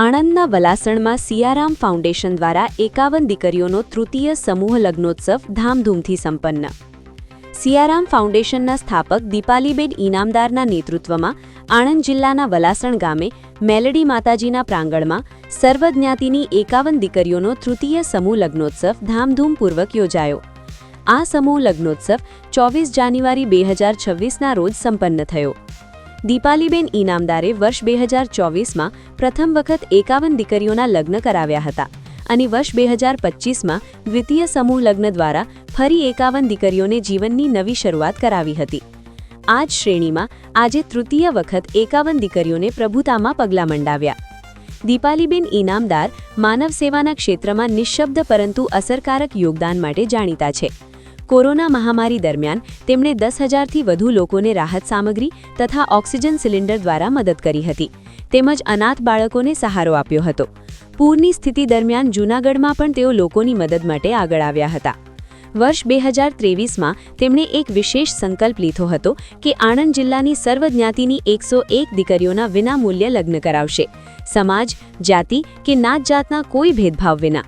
આણંદના વલાસણમાં Siyaram foundation દ્વારા એકાવન દીકરીઓનો તૃતીય સમૂહ લગ્નોત્સવ ધામધૂમથી સંપન્ન. સિયારામ ફાઉન્ડેશનના સ્થાપક દીપાલીબેન ઇનામદારના નેતૃત્વમાં આણંદ જિલ્લાના વલાસણ ગામે મેલડી માતાજીના પ્રાંગણમાં સર્વજ્ઞાતિની એકાવન દીકરીઓનો તૃતીય સમૂહ લગ્નોત્સવ ધામધૂમપૂર્વક યોજાયો. આ સમૂહ લગ્નોત્સવ ચોવીસ જાન્યુઆરી બે હજાર છવ્વીસના રોજ સંપન્ન થયો. દીપાલીબેન ઇનામદારે વર્ષ બે હજાર ચોવીસમાં પ્રથમ વખત એકાવન દીકરીઓના લગ્ન કરાવ્યા હતા અને વર્ષ બે હજાર પચીસમાં દ્વિતીય સમૂહ લગ્ન દ્વારા ફરી એકાવન દીકરીઓને જીવનની નવી શરૂઆત કરાવી હતી. આ જ શ્રેણીમાં આજે તૃતીય વખત એકાવન દીકરીઓને પ્રભુતામાં પગલાં મંડાવ્યા. દીપાલીબેન ઇનામદાર માનવ સેવાના ક્ષેત્રમાં નિઃશબ્દ પરંતુ અસરકારક યોગદાન માટે જાણીતા છે. કોરોના મહામારી દરમિયાન તેમણે દસ હજારથી વધુ લોકોને રાહત સામગ્રી તથા ઓક્સિજન સિલિન્ડર દ્વારા મદદ કરી હતી. તેમજ અનાથ બાળકોને સહારો આપ્યો હતો. પૂરની સ્થિતિ દરમિયાન જૂનાગઢમાં પણ તેઓ લોકોની મદદ માટે આગળ આવ્યા હતા. વર્ષ બે હજાર ત્રેવીસમાં તેમણે એક વિશેષ સંકલ્પ લીધો હતો કે આણંદ જિલ્લાની સર્વજ્ઞાતિની એકસો એક દીકરીઓના વિનામૂલ્ય લગ્ન કરાવશે. સમાજ, જાતિ કે નાત જાતના કોઈ ભેદભાવ વિના.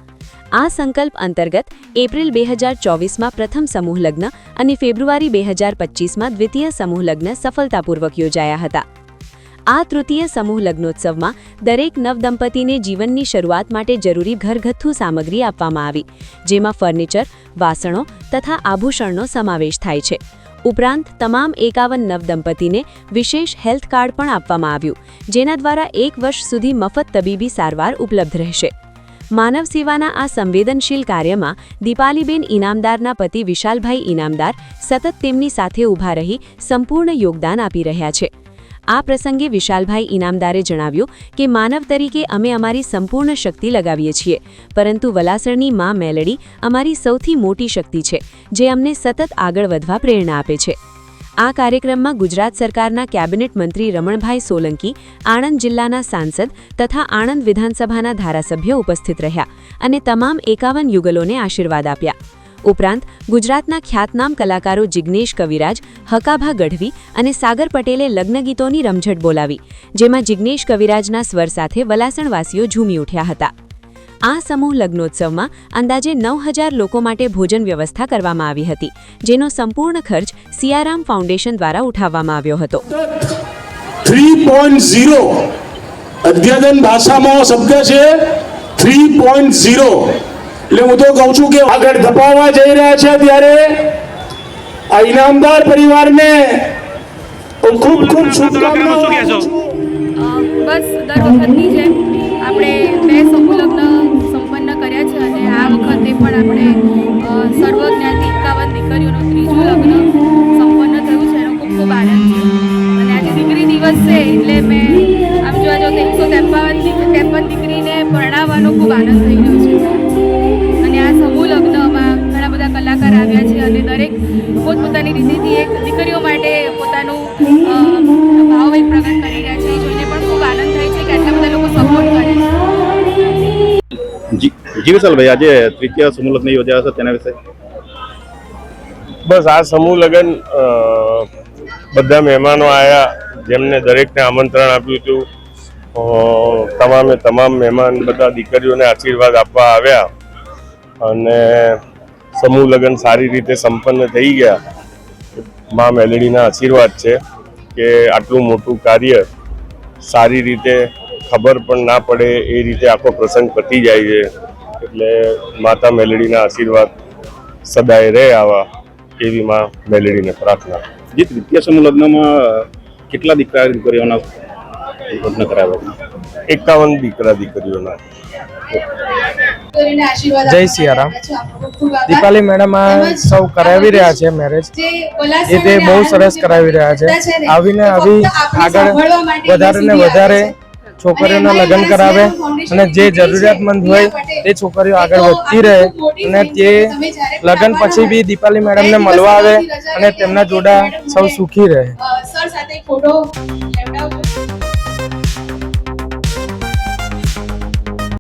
આ સંકલ્પ અંતર્ગત એપ્રિલ બે હજાર ચોવીસમાં પ્રથમ સમૂહ લગ્ન અને ફેબ્રુઆરી બે હજાર પચીસમાં દ્વિતીય સમૂહ લગ્ન સફળતાપૂર્વક યોજાયા હતા. આ તૃતીય સમૂહ લગ્નોત્સવમાં દરેક નવદંપતીને જીવનની શરૂઆત માટે જરૂરી ઘરગથ્થુ સામગ્રી આપવામાં આવી, જેમાં ફર્નિચર, વાસણો તથા આભૂષણનો સમાવેશ થાય છે. ઉપરાંત, તમામ એકાવન નવદંપતીને વિશેષ હેલ્થ કાર્ડ પણ આપવામાં આવ્યું, જેના દ્વારા એક વર્ષ સુધી મફત તબીબી સારવાર ઉપલબ્ધ રહેશે. માનવ સેવાના આ સંવેદનશીલ કાર્યમાં દીપાલીબેન ઇનામદારના પતિ વિશાલભાઈ ઇનામદાર સતત તેમની સાથે ઊભા રહી સંપૂર્ણ યોગદાન આપી રહ્યા છે. આ પ્રસંગે વિશાલભાઈ ઇનામદારે જણાવ્યું કે, માનવ તરીકે અમે અમારી સંપૂર્ણ શક્તિ લગાવીએ છીએ, પરંતુ વલાસણની મા મેલડી અમારી સૌથી મોટી શક્તિ છે, જે અમને સતત આગળ વધવા પ્રેરણા આપે છે. આ કાર્યક્રમમાં ગુજરાત સરકારના કેબિનેટ મંત્રી રમણભાઈ સોલંકી, આણંદ જિલ્લાના સાંસદ તથા આણંદ વિધાનસભાના ધારાસભ્યો ઉપસ્થિત રહ્યા અને તમામ એકાવન યુગલોને આશીર્વાદ આપ્યા. ઉપરાંત, ગુજરાતના ખ્યાતનામ કલાકારો જિગ્નેશ કવિરાજ, હકાભા ગઢવી અને સાગર પટેલે લગ્નગીતોની રમઝટ બોલાવી, જેમાં જિગ્નેશ કવિરાજના સ્વર સાથે વલાસણવાસીઓ ઝૂમી ઉઠ્યા હતા. આ સમૂહ લગ્નોત્સવમાં અંદાજે નવ હજાર લોકો માટે ભોજન વ્યવસ્થા કરવામાં આવી હતી જેનો સંપૂર્ણ ખર્ચ સિયારામ ફાઉન્ડેશન દ્વારા ઉઠાવવામાં આવ્યો હતો. થ્રી પોઈન્ટ ઝીરો અધ્યતન ભાષામાં શબ્દ છે થ્રી પોઈન્ટ ઝીરો. એટલે હું તો કહું છું કે આગળ ધપાવવા જઈ રહ્યા છે ત્યારે આ ઇનામદાર પરિવારને હું ખૂબ ખૂબ શુભકામનાઓ બસ દર વખતની જેમ આપણે બે સમૂહ ખૂબ આનંદ થઈ રહ્યો છે. અને આ સમૂહ લગ્નમાં ઘણા બધા કલાકાર આવ્યા છે અને દરેક પોતપોતાની રીતેથી એક દીકરીઓ માટે પોતાનું ભાવ એક પ્રગટ કરી રહ્યા છે. જોઈને પણ ખૂબ આનંદ થાય છે કે આટલા બધા લોકો સપોર્ટ કરે છે. જી જી વિશાલભાઈ આજે તૃતીય સમૂહ લગ્ન યોજાયા છે તેના વિશે? બસ આ સમૂહ લગ્ન બધા મહેમાનો આવ્યા જેમને દરેકને આમંત્રણ આપ્યું હતું. તમામે તમામ મહેમાન બધા દીકરીઓને આશીર્વાદ આપવા આવ્યા અને સમૂહ લગ્ન સારી રીતે સંપન્ન થઈ ગયા. મા મેલડીના આશીર્વાદ છે કે આટલું મોટું કાર્ય સારી રીતે ખબર પણ ના પડે એ રીતે આખો પ્રસંગ પતી જાય છે. એટલે માતા મેલડીના આશીર્વાદ સદાય રહે આવા એવી માં મેલેડીને પ્રાર્થના. જે વિદ્યા સમૂહ લગ્નમાં કેટલા દીકરા દીકરીઓના લગ્ન કરાવ્યા. એકાવન દીકરા દીકરીઓના. જય સિયારામ. દીપાલી મેડમ આ સૌ કરાવી રહ્યા છે મેરેજ એ તે બહુ સરસ કરાવી રહ્યા છે. આવીને આવી આગળ વધારે ને વધારે છોકરીઓના લગ્ન કરાવે અને જે જરૂરિયાતમંદ હોય તે છોકરીઓ આગળ વધતી રહે. અને તે લગ્ન પછી બી દીપાલી મેડમને મળવા આવે અને તેમના જોડા સૌ સુખી રહે. સર સાથે ફોટો